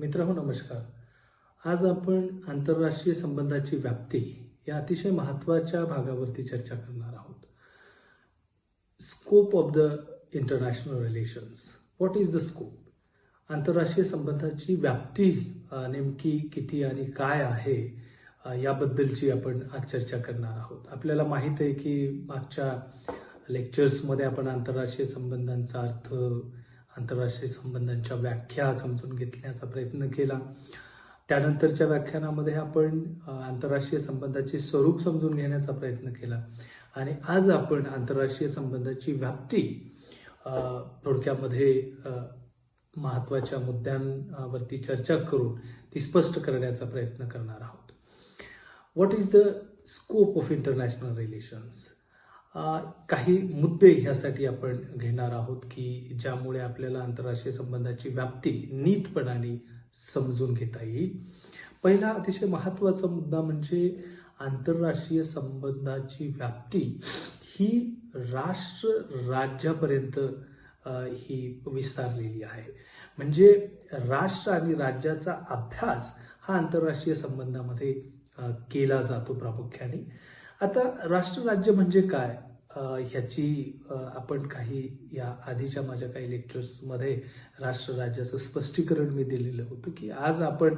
मित्रांनो हो, नमस्कार. आज आपण आंतरराष्ट्रीय संबंधाची व्याप्ती या अतिशय महत्त्वाच्या भागावरती चर्चा करणार आहोत. Scope of the international relations what is the scope आंतरराष्ट्रीय संबंधाची व्याप्ती नेमकी किती आणि काय आहे याबद्दलची आपण आज चर्चा करणार आहोत. आपल्याला माहीत आहे की मागच्या लेक्चर्समध्ये आपण आंतरराष्ट्रीय संबंधांचा अर्थ आंतरराष्ट्रीय संबंधांच्या व्याख्या समजून घेतण्याचा प्रयत्न केला. त्यानंतरच्या व्याख्यानामध्ये आपण आंतरराष्ट्रीय संबंधाचे स्वरूप समजून घेण्याचा प्रयत्न केला. आणि आज आपण आंतरराष्ट्रीय संबंधाची व्याप्ती थोडक्यामध्ये महत्त्वाच्या महत्त्वाच्या मुद्द्यांवरती चर्चा करून ती स्पष्ट करण्याचा प्रयत्न करणार आहोत. What is the scope of international relations काही मुद्दे ह्यासाठी आपण घेणार आहोत की ज्यामुळे आपल्याला आंतरराष्ट्रीय संबंधाची व्याप्ती नीटपणाने समजून घेता येईल. पहिला अतिशय महत्त्वाचा मुद्दा म्हणजे आंतरराष्ट्रीय संबंधाची व्याप्ती ही राष्ट्र राज्यापर्यंत ही विस्तारलेली आहे. म्हणजे राष्ट्र आणि राज्याचा अभ्यास हा आंतरराष्ट्रीय संबंधामध्ये केला जातो प्रामुख्याने. आता राष्ट्र राज्य म्हणजे काय? ह्याची आपण काही या आधीच्या माझ्या काही लेक्चर्समध्ये राष्ट्र राज्याचं स्पष्टीकरण मी दिलेलं होतं की आज आपण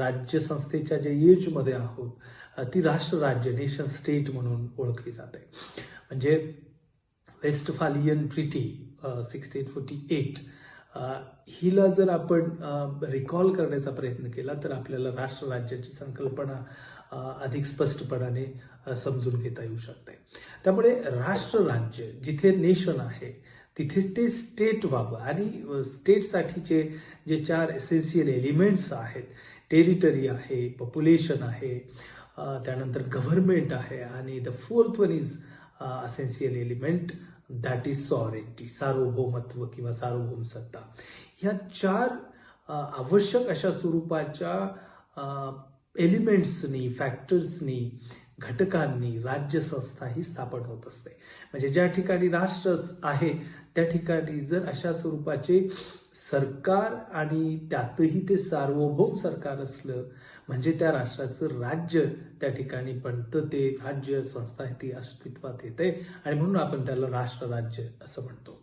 राज्य संस्थेच्या जे एजमध्ये आहोत ती राष्ट्र राज्य नेशन स्टेट म्हणून ओळखली जाते. म्हणजे Westphalian treaty sixteen forty eight हिला जर आपण रिकॉल करण्याचा प्रयत्न केला तर आपल्याला राष्ट्र राज्याची संकल्पना अधिक स्पष्टपणाने समजून घेता येऊ शकते. त्यामुळे राष्ट्र राज्य जिथे नेशन आहे तिथेच ते स्टेट व्हावं आणि स्टेटसाठीचे जे चार एसेन्शियल एलिमेंट्स आहेत टेरिटरी आहे पॉप्युलेशन आहे त्यानंतर गव्हर्नमेंट आहे आणि the fourth one is essential element that is sovereignty सार्वभौमत्व किंवा सार्वभौम सत्ता. ह्या चार आवश्यक अशा स्वरूपाच्या एलिमेंट्सनी फॅक्टर्सनी घटकांनी राज्यसंस्था ही स्थापन होत असते. म्हणजे ज्या ठिकाणी राष्ट्र आहे त्या ठिकाणी जर अशा स्वरूपाचे सरकार आणि त्यातही ते सार्वभौम सरकार असलं म्हणजे त्या राष्ट्राचं राज्य त्या ठिकाणी बनतं ते राज्य संस्था आहे ती अस्तित्वात येते आणि म्हणून आपण त्याला राष्ट्र राज्य असं म्हणतो.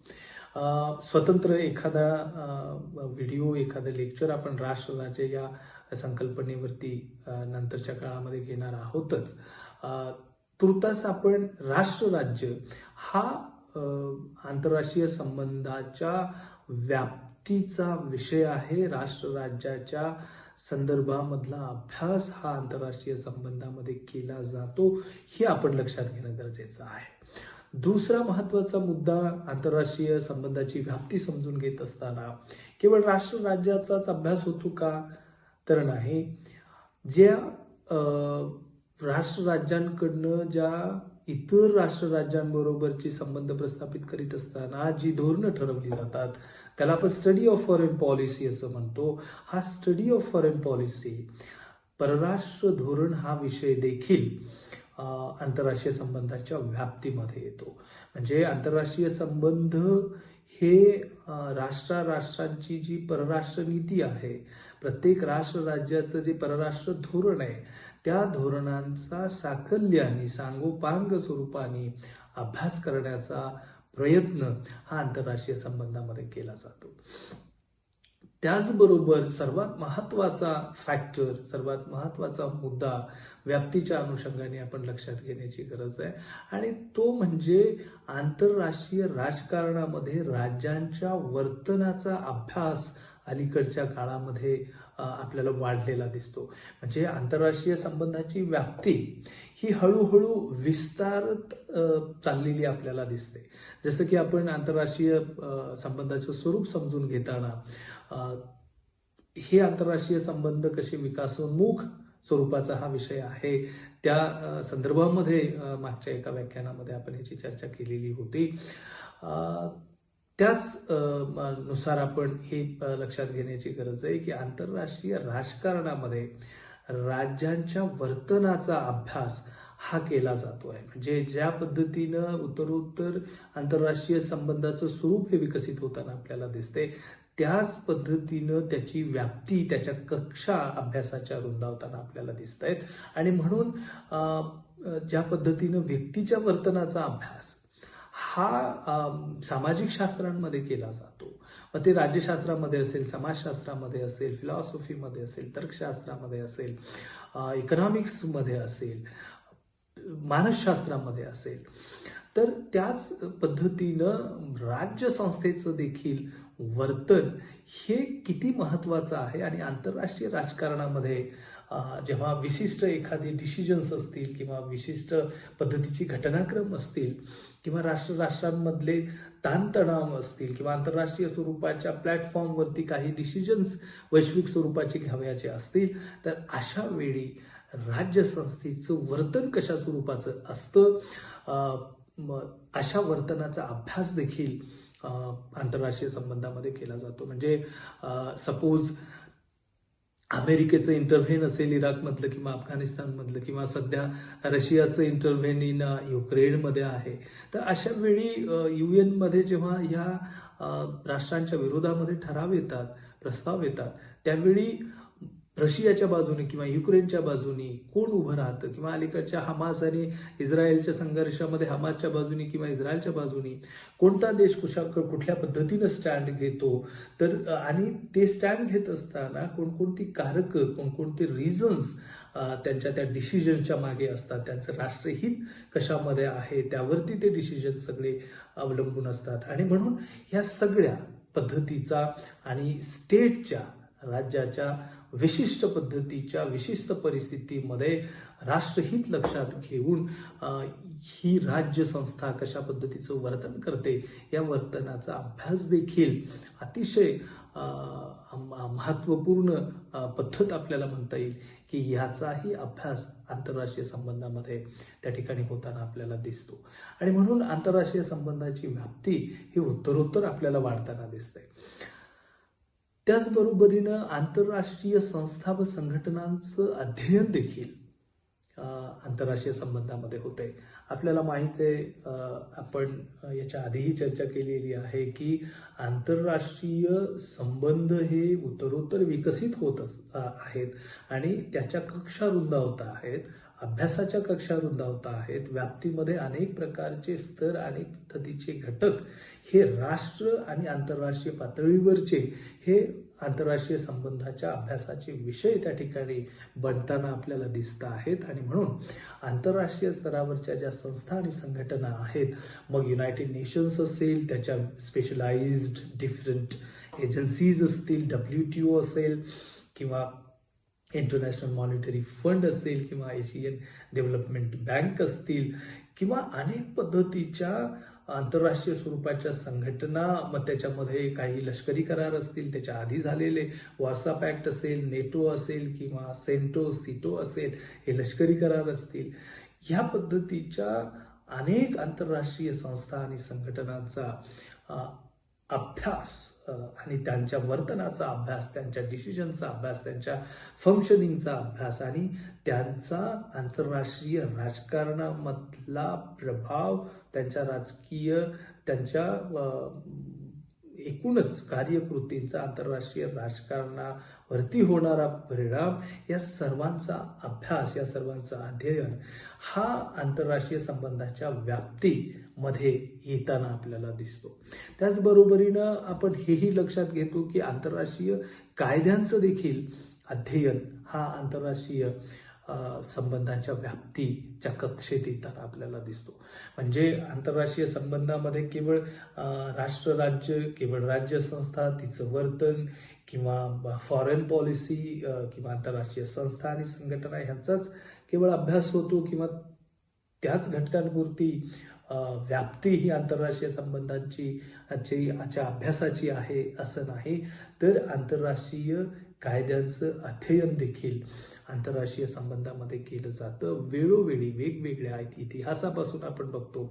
स्वतंत्र एखादा व्हिडिओ एखादं लेक्चर आपण राष्ट्र राज्य या संकल्पनेवरती नंतरच्या काळामध्ये घेणार आहोतच. तुर्तास आपण राष्ट्र राज्य हा आंतरराष्ट्रीय संबंधाच्या व्याप्तीचा विषय आहे. राष्ट्र राज्याच्या संदर्भामधला अभ्यास हा आंतरराष्ट्रीय संबंधामध्ये केला जातो हे आपण लक्षात घेणं गरजेचं आहे. दुसरा महत्त्वाचा मुद्दा आंतरराष्ट्रीय संबंधाची व्याप्ती समजून घेत असताना केवळ राष्ट्र राज्याचाच अभ्यास होतो का? तरण आहे. ज्या अ, राष्ट्र राज्यांकडनं ज्या इतर राष्ट्र राज्यांबरोबरचे संबंध प्रस्थापित करीत असताना जी धोरणं ठरवली जातात त्याला आपण स्टडी ऑफ फॉरेन पॉलिसी असं म्हणतो. हा स्टडी ऑफ फॉरेन पॉलिसी परराष्ट्र धोरण हा विषय देखील आंतरराष्ट्रीय संबंधाच्या व्याप्तीमध्ये येतो. म्हणजे आंतरराष्ट्रीय संबंध हे अ, राष्ट्रा राष्ट्रांची जी परराष्ट्र नीती आहे प्रत्येक राष्ट्र राज्याचं जे परराष्ट्र धोरण आहे त्या धोरणांचा साकल्याने सांगोपांग स्वरूपाने अभ्यास करण्याचा प्रयत्न हा आंतरराष्ट्रीय संबंधामध्ये केला जातो. त्याचबरोबर सर्वात महत्त्वाचा फॅक्टर सर्वात महत्त्वाचा मुद्दा व्याप्तीच्या अनुषंगाने आपण लक्षात घेण्याची गरज आहे. आणि तो म्हणजे आंतरराष्ट्रीय राजकारणामध्ये राज्यांच्या वर्तनाचा अभ्यास अलीकडच्या काळामध्ये आपल्याला वाढलेला दिसतो. म्हणजे आंतरराष्ट्रीय संबंधाची व्याप्ती ही हळूहळू विस्तारत चाललेली आपल्याला दिसते. जसं की आपण आंतरराष्ट्रीय संबंधाचं स्वरूप समजून घेताना हे आंतरराष्ट्रीय संबंध कसे विकासोन्मुख स्वरूपाचा हा विषय आहे त्या संदर्भामध्ये मागच्या एका व्याख्यानामध्ये आपण याची चर्चा केलेली होती. त्याच नुसार आपण हे लक्षात घेण्याची गरज आहे की आंतरराष्ट्रीय राजकारणामध्ये राज्यांच्या वर्तनाचा अभ्यास हा केला जातो आहे. म्हणजे ज्या पद्धतीनं उत्तरोत्तर आंतरराष्ट्रीय संबंधाचं स्वरूप हे विकसित होताना आपल्याला दिसते त्याच पद्धतीनं त्याची व्याप्ती त्याच्या कक्षा अभ्यासाच्या रुंदावताना आपल्याला दिसत आहेत आणि म्हणून ज्या पद्धतीनं व्यक्तीच्या वर्तनाचा अभ्यास हा सामाजिक शास्त्रांमध्ये केला जातो. मग ते राज्यशास्त्रामध्ये असेल समाजशास्त्रामध्ये असेल फिलॉसॉफीमध्ये असेल तर्कशास्त्रामध्ये असेल इकॉनॉमिक्समध्ये असेल मानसशास्त्रामध्ये असेल. तर त्याच पद्धतीनं राज्यसंस्थेचं देखील वर्तन हे किती महत्वाचं आहे आणि आंतरराष्ट्रीय राजकारणामध्ये जेव्हा विशिष्ट एखादी डिसिजन्स असतील किंवा विशिष्ट पद्धतीची घटनाक्रम असतील किंवा राष्ट्र राष्ट्रांमधले ताणतणाव असतील किंवा आंतरराष्ट्रीय स्वरूपाच्या प्लॅटफॉर्मवरती काही डिसिजन्स वैश्विक स्वरूपाचे घ्यावयाचे असतील तर अशा वेळी राज्यसंस्थेचं वर्तन कशा स्वरूपाचं असतं? अशा वर्तनाचा अभ्यास देखील आंतरराष्ट्रीय संबंधामध्ये केला जातो. म्हणजे सपोज अमेरिकेचं इंटरव्हेन असेल इराकमधलं किंवा अफगाणिस्तानमधलं किंवा सध्या रशियाचं इंटरव्हेन इन uh, युक्रेनमध्ये आहे. तर अशा वेळी uh, यू एनमध्ये जेव्हा ह्या uh, राष्ट्रांच्या विरोधामध्ये ठराव येतात प्रस्ताव येतात त्यावेळी रशियाच्या बाजूने किंवा युक्रेनच्या बाजूने कोण उभं राहतं? किंवा अलीकडच्या हमास आणि इस्रायलच्या संघर्षामध्ये हमासच्या बाजूने किंवा इस्रायलच्या बाजूने कोणता देश कुशा कुठल्या पद्धतीनं स्टँड घेतो? तर आणि ते स्टँड घेत असताना कोणकोणती कारकं कोणकोणते रिझन्स त्यांच्या त्या डिसिजनच्या मागे असतात? त्यांचं राष्ट्रहित कशामध्ये आहे? त्यावरती ते डिसिजन सगळे अवलंबून असतात. आणि म्हणून ह्या सगळ्या पद्धतीचा आणि स्टेटच्या राज्याच्या विशिष्ट पद्धतीच्या विशिष्ट परिस्थितीमध्ये राष्ट्रहित लक्षात घेऊन ही राज्य संस्था कशा पद्धतीचं वर्तन करते या वर्तनाचा अभ्यास देखील अतिशय म- महत्त्वपूर्ण पद्धत आपल्याला म्हणता येईल की ह्याचाही अभ्यास आंतरराष्ट्रीय संबंधामध्ये त्या ठिकाणी होताना आपल्याला दिसतो. आणि म्हणून आंतरराष्ट्रीय संबंधाची व्याप्ती ही उत्तरोत्तर आपल्याला वाढताना दिसते. त्याचबरोबरीनं आंतरराष्ट्रीय संस्था व संघटनांचं अध्ययन देखील आंतरराष्ट्रीय संबंधामध्ये होते आपल्याला माहीत आहे आपण याच्या आधीही चर्चा केलेली आहे की आंतरराष्ट्रीय संबंध हे उत्तरोत्तर विकसित होत अस- आहेत आणि त्याच्या कक्षा रुंदावत आहेत. अभ्यासाच्या कक्षा रुंदावता आहेत. व्याप्तीमध्ये अनेक प्रकारचे स्तर आणि पद्धतीचे घटक हे राष्ट्र आणि आंतरराष्ट्रीय पातळीवरचे हे आंतरराष्ट्रीय संबंधाच्या अभ्यासाचे विषय त्या ठिकाणी बनताना आपल्याला दिसत आहेत. आणि म्हणून आंतरराष्ट्रीय स्तरावरच्या ज्या संस्था आणि संघटना आहेत मग युनायटेड नेशन्स असेल त्याच्या स्पेशलाइज्ड डिफरंट एजन्सीज असतील डब्ल्यू टी ओ असेल किंवा इंटरनॅशनल मॉनिटरी फंड असेल किंवा एशियन डेव्हलपमेंट बँक असतील किंवा अनेक पद्धतीच्या आंतरराष्ट्रीय स्वरूपाच्या संघटना मग त्याच्यामध्ये काही लष्करी करार असतील त्याच्या आधी झालेले वॉर्सा पॅक्ट असेल नेटो असेल किंवा सेंटो सिटो असेल हे लष्करी करार असतील. ह्या पद्धतीच्या अनेक आंतरराष्ट्रीय संस्था आणि संघटनांचा अभ्यास आणि त्यांच्या वर्तनाचा अभ्यास त्यांच्या डिसिजनचा अभ्यास त्यांच्या फंक्शनिंगचा अभ्यास आणि त्यांचा आंतरराष्ट्रीय राजकारणामधला प्रभाव त्यांच्या राजकीय त्यांच्या एकूणच कार्यकृतींचा आंतरराष्ट्रीय राजकारणावरती होणारा परिणाम या सर्वांचा अभ्यास या सर्वांचं अध्ययन हा आंतरराष्ट्रीय संबंधाच्या व्याप्ती मध्ये येताना आपल्याला दिसतो. त्याचबरोबरीनं आपण हेही लक्षात घेतो की आंतरराष्ट्रीय कायद्यांचं देखील अध्ययन हा आंतरराष्ट्रीय संबंधांच्या व्याप्तीच्या कक्षेत येताना आपल्याला दिसतो. म्हणजे आंतरराष्ट्रीय संबंधामध्ये केवळ राष्ट्र राज्य केवळ राज्य संस्था तिचं वर्तन किंवा फॉरेन पॉलिसी किंवा आंतरराष्ट्रीय संस्था आणि संघटना ह्यांचाच केवळ अभ्यास होतो किंवा त्याच घटकांपुरती व्याप्ती ही आंतरराष्ट्रीय संबंधांची आजच्या अभ्यासाची आहे असं नाही. तर आंतरराष्ट्रीय कायद्यांचं अध्ययन देखील आंतरराष्ट्रीय संबंधामध्ये केलं जातं. वेळोवेळी वेगवेगळ्या इतिहासापासून आपण बघतो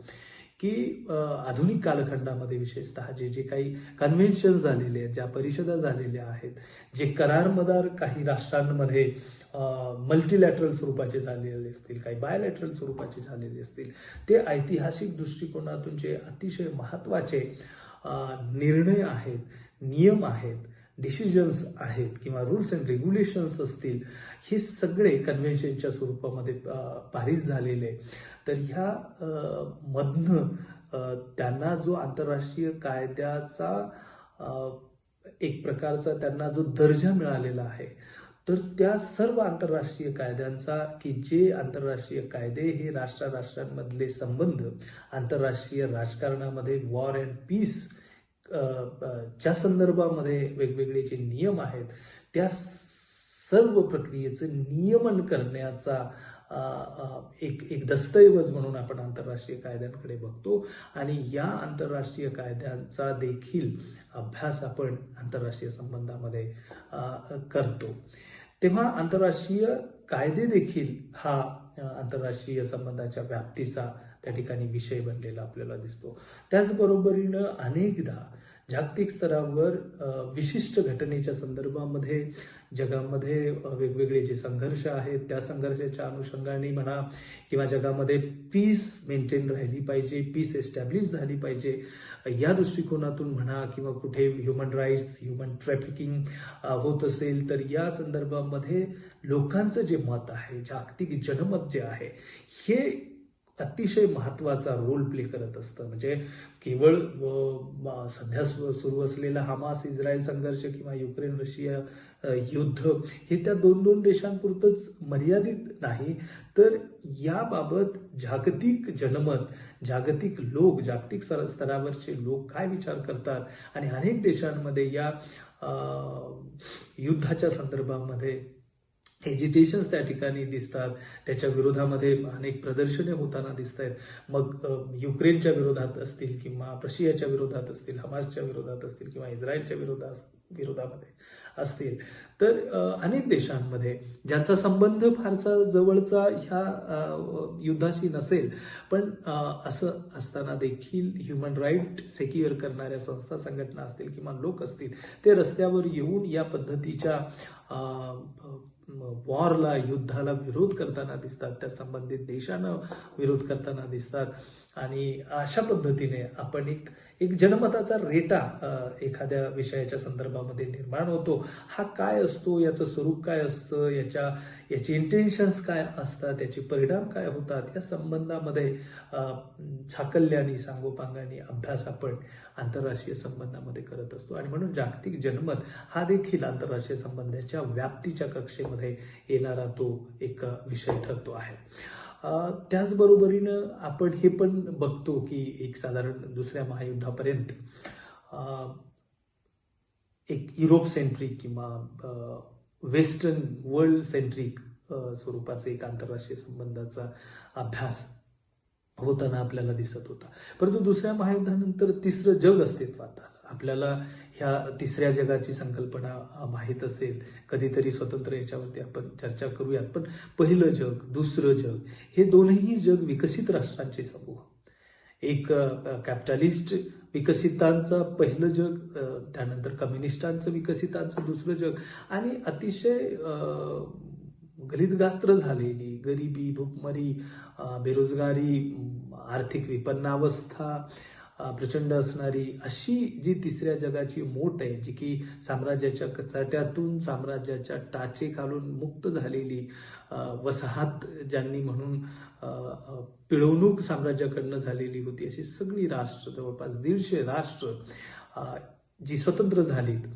की आधुनिक कालखंडामध्ये विशेषतः जे जे काही कन्व्हेन्शन झालेले आहेत ज्या परिषदा झालेल्या आहेत जे करारमदार काही राष्ट्रांमध्ये मल्टीलॅटरल स्वरूपाचे झालेले असतील काही बायोलॅटरल स्वरूपाचे झालेले असतील ते ऐतिहासिक दृष्टिकोनातून जे अतिशय महत्त्वाचे निर्णय आहेत नियम आहेत डिसिजन्स आहेत किंवा रूल्स अँड रेग्युलेशन्स असतील हे सगळे कन्व्हेन्शनच्या स्वरूपामध्ये पारित झालेले. तर ह्या मधनं त्यांना जो आंतरराष्ट्रीय कायद्याचा एक प्रकारचा त्यांना जो दर्जा मिळालेला आहे तर त्या सर्व आंतरराष्ट्रीय कायद्यांचा की जे आंतरराष्ट्रीय कायदे हे राष्ट्र राष्ट्रांमधले संबंध आंतरराष्ट्रीय राजकारणामध्ये वॉर अँड पीस च्या संदर्भामध्ये वेगवेगळे जे नियम आहेत त्या सर्व प्रक्रियेचं नियमन करण्याचा एक एक दस्तऐवज म्हणून आपण आंतरराष्ट्रीय कायद्यांकडे बघतो. आणि या आंतरराष्ट्रीय कायद्यांचा देखील अभ्यास आपण आंतरराष्ट्रीय संबंधामध्ये करतो. तेव्हा आंतरराष्ट्रीय कायदे देखील हा आंतरराष्ट्रीय संबंधाच्या व्याप्तीचा त्या ठिकाणी विषय बनलेला आपल्याला दिसतो. त्याचबरोबरीनं अनेकदा जागतिक स्तरावर विशिष्ट घटनेच्या संदर्भामध्ये जगामध्ये वेगवेगळे जे संघर्ष आहेत त्या संघर्षाच्या अनुषंगाने म्हणा किंवा जगामध्ये पीस मेंटेन राहिली पाहिजे पीस एस्टॅब्लिश झाली पाहिजे या दृष्टिकोनातून म्हणा किंवा कुठे ह्युमन राईट्स ह्युमन ट्रॅफिकिंग होत असेल तर या संदर्भामध्ये लोकांचं जे मत आहे जागतिक जनमत जे आहे हे अतिशय महत्त्वाचा रोल प्ले करत असतं. म्हणजे केवळ सध्या सु- सुरू असलेला हमास इस्रायल संघर्ष किंवा युक्रेन रशिया युद्ध हे त्या दोन दोन देशांपुरतंच मर्यादित नाही. तर याबाबत जागतिक जनमत जागतिक लोक जागतिक स्तरावरचे लोक काय विचार करतात? आणि अनेक देशांमध्ये या युद्धाच्या संदर्भामध्ये हेजिटेशन्स त्या ठिकाणी दिसतात. त्याच्या विरोधामध्ये अनेक प्रदर्शने होताना दिसत आहेत मग युक्रेनच्या विरोधात असतील किंवा रशियाच्या विरोधात असतील हमासच्या विरोधात असतील किंवा इस्रायलच्या विरोधात असतील विरोधामध्ये असतील. तर अनेक देशांमध्ये ज्यांचा संबंध फारसा जवळचा ह्या युद्धाशी नसेल पण असं असताना देखील ह्युमन राईट सेक्युअर करणाऱ्या संस्था संघटना असतील किंवा लोक असतील ते रस्त्यावर येऊन या पद्धतीच्या वॉरला युद्धाला विरोध करताना दिसतात. त्या संबंधित देशांना विरोध करताना दिसतात. आणि अशा पद्धतीने आपण एक एक जनमताचा रेटा एखाद्या विषयाच्या संदर्भामध्ये निर्माण होतो. हा काय असतो? याचं स्वरूप काय असतं? याच्या याची इंटेन्शन्स काय असतात? याचे परिणाम काय होतात? या संबंधामध्ये साकल्याने सांगोपांगाने अभ्यास आपण आंतरराष्ट्रीय संबंधामध्ये करत असतो. आणि म्हणून जागतिक जनमत हा देखील आंतरराष्ट्रीय संबंधाच्या व्याप्तीच्या कक्षेमध्ये येणारा तो एक विषय ठरतो आहे. त्याचबरोबरीनं आपण हे पण बघतो की एक साधारण दुसऱ्या महायुद्धापर्यंत एक युरोप सेंट्रिक किंवा वेस्टर्न वर्ल्ड सेंट्रिक स्वरूपाचे एक आंतरराष्ट्रीय संबंधाचा अभ्यास होताना आपल्याला दिसत होता. परंतु दुसऱ्या महायुद्धानंतर तिसरं जग अस्तित्वात आलं. आपल्याला ह्या तिसऱ्या जगाची संकल्पना माहीत असेल. कधीतरी स्वतंत्र याच्यावरती आपण चर्चा करूयात. पण पहिलं जग दुसरं जग हे दोनही जग विकसित राष्ट्रांचे समूह. एक कॅपिटलिस्ट विकसितांचं पहिलं जग त्यानंतर कम्युनिस्टांचं विकसितांचं दुसरं जग. आणि अतिशय गलितगात्र झालेली गरिबी भूकमरी बेरोजगारी आर्थिक विपन्नावस्था प्रचंड असणारी अशी जी तिसऱ्या जगाची मोठ आहे जी की साम्राज्याच्या कचाट्यातून साम्राज्याच्या टाचे खालून मुक्त झालेली वसाहत ज्यांनी म्हणून पिळवणूक साम्राज्याकडनं झालेली होती अशी सगळी राष्ट्र जवळपास दीडशे राष्ट्र जी स्वतंत्र झालीत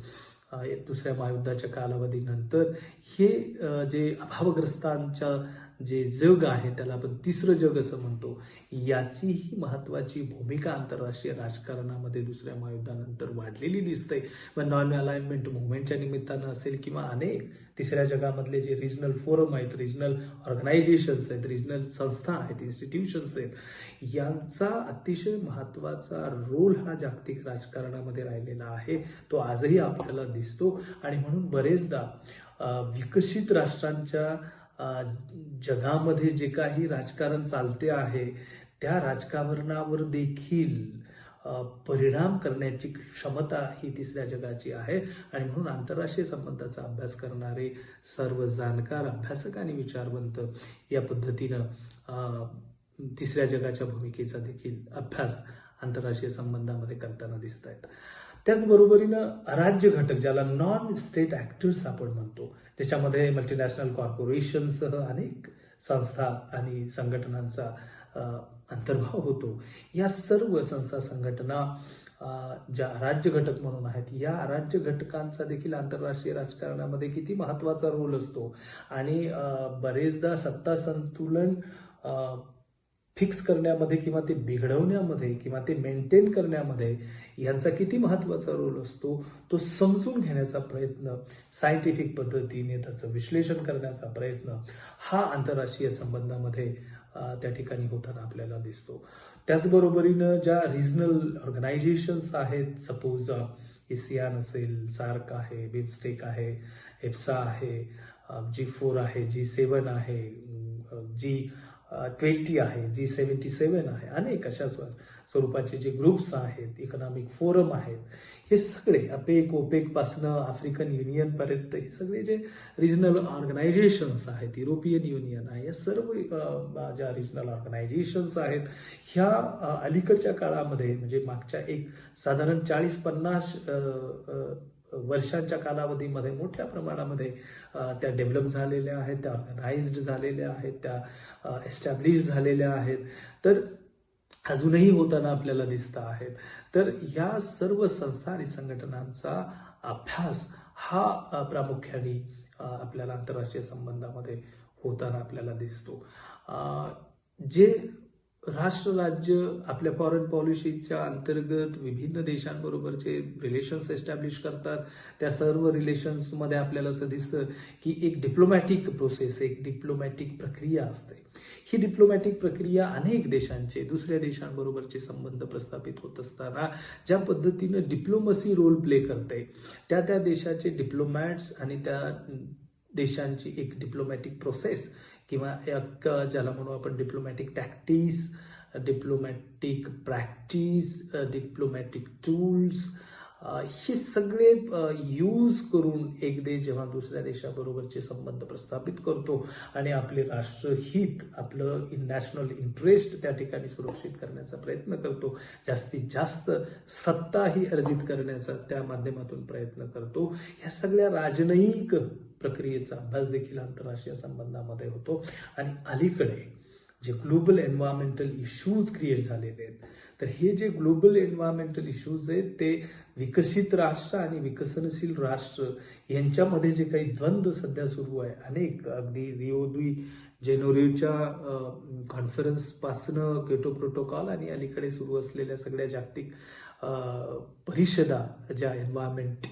दुसऱ्या महायुद्धाच्या कालावधीनंतर. हे जे अभावग्रस्तांच्या जे जग आहे त्याला आपण तिसरं जग असं म्हणतो. याचीही महत्वाची भूमिका आंतरराष्ट्रीय राजकारणामध्ये दुसऱ्या महायुद्धानंतर वाढलेली दिसते. मग नॉन अलाइनमेंट मुवमेंटच्या निमित्तानं असेल किंवा अनेक तिसऱ्या जगामधले जे रिजनल फोरम आहेत रिजनल ऑर्गनायझेशन्स आहेत रिजनल संस्था आहेत इन्स्टिट्यूशन्स आहेत यांचा अतिशय महत्त्वाचा रोल हा जागतिक राजकारणामध्ये राहिलेला आहे. तो आजही आपल्याला दिसतो. आणि म्हणून बरेचदा विकसित राष्ट्रांच्या जगामध्ये जे काही राजकारण चालते आहे त्या राजकारणावर देखील परिणाम करण्याची क्षमता ही तिसऱ्या जगाची आहे. आणि म्हणून आंतरराष्ट्रीय संबंधाचा अभ्यास करणारे सर्व जाणकार अभ्यासक आणि विचारवंत या पद्धतीनं तिसऱ्या जगाच्या भूमिकेचा देखील अभ्यास आंतरराष्ट्रीय संबंधामध्ये करताना दिसत आहेत त्याचबरोबरीनं अराज्य घटक ज्याला नॉन स्टेट ऍक्टर्स आपण म्हणतो ज्याच्यामध्ये मल्टीनॅशनल कॉर्पोरेशनसह अनेक संस्था आणि संघटनांचा अंतर्भाव होतो. या सर्व संस्था संघटना ज्या राज्य घटक म्हणून आहेत या राज्य घटकांचा देखील आंतरराष्ट्रीय राजकारणामध्ये किती महत्त्वाचा रोल असतो. आणि बरेचदा सत्ता संतुलन फिक्स करण्यामध्ये किंवा ते बिघडवण्यामध्ये किंवा ते मेंटेन करण्यामध्ये यांचा किती महत्त्वाचा रोल असतो तो समजून घेण्याचा प्रयत्न सायंटिफिक पद्धतीने त्याचं विश्लेषण करण्याचा प्रयत्न हा आंतरराष्ट्रीय संबंधामध्ये त्या ठिकाणी होताना आपल्याला दिसतो. त्याचबरोबरीनं ज्या रिजनल ऑर्गनायझेशन्स आहेत सपोज एसियान असेल सार्क आहे बिमस्टेक आहे एप्सा आहे जी फोर आहे जी सेवन आहे जी ट्वेंटी आहे जी सेव्हन्टी सेवन आहे अनेक अशा स्व- स्वरूपाचे जे ग्रुप्स आहेत इकॉनॉमिक फोरम आहेत हे सगळे अपेक ओपेकपासनं आफ्रिकन युनियनपर्यंत हे सगळे जे रिजनल ऑर्गनायझेशन्स आहेत युरोपियन युनियन आहे या सर्व ज्या रिजनल ऑर्गनायझेशन्स आहेत ह्या अलीकडच्या काळामध्ये म्हणजे मागच्या एक साधारण चाळीस पन्नास वर्षांच्या कालावधीमध्ये मोठ्या प्रमाणामध्ये त्या डेव्हलप झालेल्या आहेत त्या ऑर्गनाइज्ड झालेल्या आहेत त्या एस्टॅब्लिश झालेल्या आहेत. तर अजूनही होताना आपल्याला दिसत आहेत. तर या सर्व संस्था आणि संघटनांचा अभ्यास हा प्रामुख्याने आपल्याला आंतरराष्ट्रीय संबंधामध्ये होताना आपल्याला दिसतो. जे राष्ट्र राज्य आपल्या फॉरेन पॉलिसीच्या अंतर्गत विभिन्न देशांबरोबरचे रिलेशन्स एस्टॅब्लिश करतात. त्या सर्व रिलेशन्समध्ये आपल्याला असं दिसतं की एक डिप्लोमॅटिक प्रोसेस एक डिप्लोमॅटिक प्रक्रिया असते. ही डिप्लोमॅटिक प्रक्रिया अनेक देशांचे दुसऱ्या देशांबरोबरचे संबंध प्रस्थापित होत असताना ज्या पद्धतीनं डिप्लोमसी रोल प्ले करते त्या त्या देशाचे डिप्लोमॅट्स आणि त्या देशांची एक डिप्लोमॅटिक प्रोसेस किंवा एक ज्याला म्हणू आपण diplomatic tactics diplomatic practice diplomatic tools हे सगळे यूज करून एक देश जेव्हा दुसऱ्या देशाबरोबरचे संबंध प्रस्थापित करतो आणि आपले राष्ट्रहित आपलं नॅशनल इंटरेस्ट त्या ठिकाणी सुरक्षित करण्याचा प्रयत्न करतो जास्तीत जास्त सत्ताही अर्जित करण्याचा त्या माध्यमातून प्रयत्न करतो ह्या सगळ्या राजनयिक प्रक्रियेचा अभ्यास देखील आंतरराष्ट्रीय संबंधामध्ये होतो. आणि अलीकडे जे ग्लोबल एन्व्हायरमेंटल इश्यूज क्रिएट झालेले आहेत तर हे जे ग्लोबल एन्व्हायरमेंटल इश्यूज आहेत ते विकसित राष्ट्र आणि विकसनशील राष्ट्र यांच्यामध्ये जे काही द्वंद्व सध्या सुरू आहे अनेक अगदी रिओ दुई जेनोरीच्या कॉन्फरन्स केटो प्रोटोकॉल आणि अलीकडे सुरू असलेल्या सगळ्या जागतिक परिषदा ज्या एन्व्हायरमेंट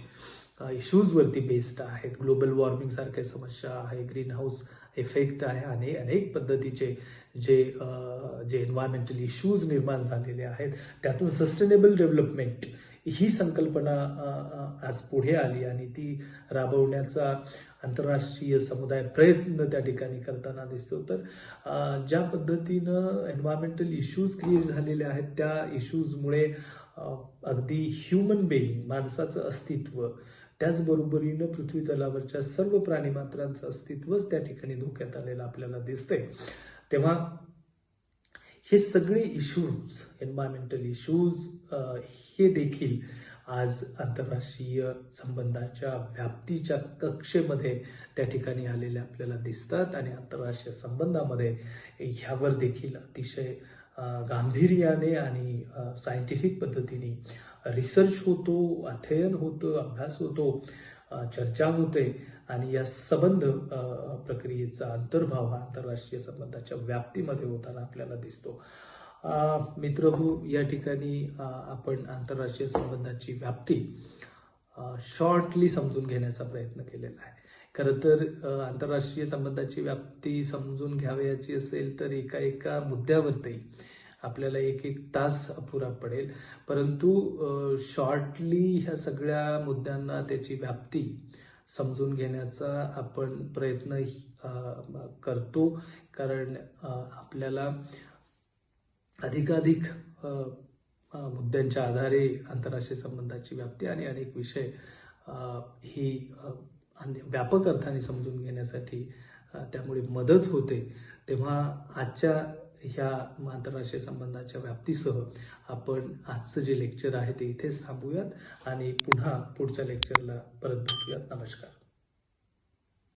इश्यूजवरती बेस्ड आहेत. ग्लोबल वॉर्मिंग सारख्या समस्या आहे ग्रीन हाऊस इफेक्ट आहे आणि अनेक पद्धतीचे जे जे एन्व्हायरमेंटल इश्यूज निर्माण झालेले आहेत. त्यातून सस्टेनेबल डेव्हलपमेंट ही संकल्पना आज पुढे आली आणि ती राबवण्याचा आंतरराष्ट्रीय समुदाय प्रयत्न त्या ठिकाणी करताना दिसतो. तर ज्या पद्धतीनं एन्व्हायरमेंटल इश्यूज क्रिएट झालेले आहेत त्या इश्यूजमुळे अगदी ह्युमन बेईंग माणसाचं अस्तित्व त्याचबरोबरीनं पृथ्वी तलावरच्या सर्व प्राणीमात्रांचं अस्तित्वच त्या ठिकाणी धोक्यात आलेलं आपल्याला दिसतंय. तेव्हा हे सगळे इश्यूज एन्व्हायरमेंटल इश्यूज हे देखील आज आंतरराष्ट्रीय संबंधाच्या व्याप्तीच्या कक्षेमध्ये त्या ठिकाणी आलेले आपल्याला दिसतात आणि आंतरराष्ट्रीय संबंधामध्ये ह्यावर देखील अतिशय गांभीर्याने आणि सायंटिफिक पद्धतीने रिसर्च होतो अध्ययन होतं अभ्यास होतो चर्चा होते आणि या संबंध प्रक्रियेचा अंतर्भाव हा आंतरराष्ट्रीय संबंधाच्या व्याप्तीमध्ये होताना आपल्याला दिसतो. मित्र हो या ठिकाणी आपण आंतरराष्ट्रीय संबंधाची व्याप्ती शॉर्टली समजून घेण्याचा प्रयत्न केलेला आहे. खरं तर आंतरराष्ट्रीय संबंधाची व्याप्ती समजून घ्यावयाची असेल तर एका एका मुद्द्यावरती आपल्याला एक एक तास अपुरा पडेल. परंतु शॉर्टली ह्या सगळ्या मुद्द्यांना त्याची व्याप्ती समजून घेण्याचा आपण प्रयत्न करतो. कारण आपल्याला अधिकाधिक मुद्द्यांच्या आधारे आंतरराष्ट्रीय संबंधाची व्याप्ती आणि अनेक विषय ही व्यापक अर्थाने समजून घेण्यासाठी त्यामुळे मदत होते. तेव्हा आजच्या ह्या आंतरराष्ट्रीय संबंधाच्या व्याप्तीसह आपण आजचं जे लेक्चर आहे ते इथेच थांबूयात आणि पुन्हा पुढच्या लेक्चरला परत भेटूयात. नमस्कार.